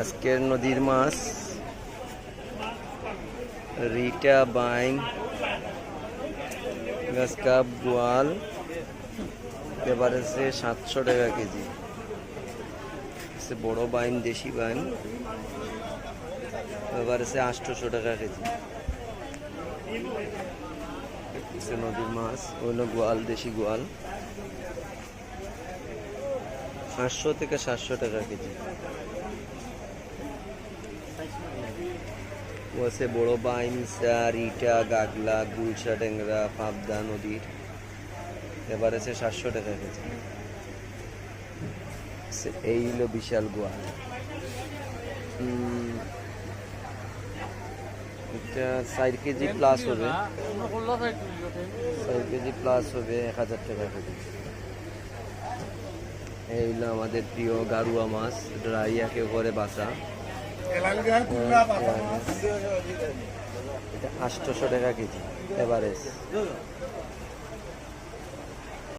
আজকের নদীর মাছ, রিটা বাইন গাছকাপ, গোয়াল আছে সাতশো টাকা কেজি। বড় বাইন দেশি বাইন এবার আছে আটশোশো টাকা কেজি। নদীর মাছ হইল গোয়াল, দেশি গোয়াল। পাঁচশো থেকে সাতশো টাকা কেজি। ও আছে বড় বাইন চার ইটা গাগলা গুলশা ট্যাংরা পাবদা নদীর এবার আছে সাতশো টাকা সে- এই হলো বিশাল উম, এটা চার কেজি প্লাস হবে। চার কেজি প্লাস হবে এক হাজার টাকা কেজি। এই হলো আমাদের প্রিয় গারুয়া মাছ ড্রাইয়াকে করে বাঁচা। এটা টাকা কেজি এভারেজ।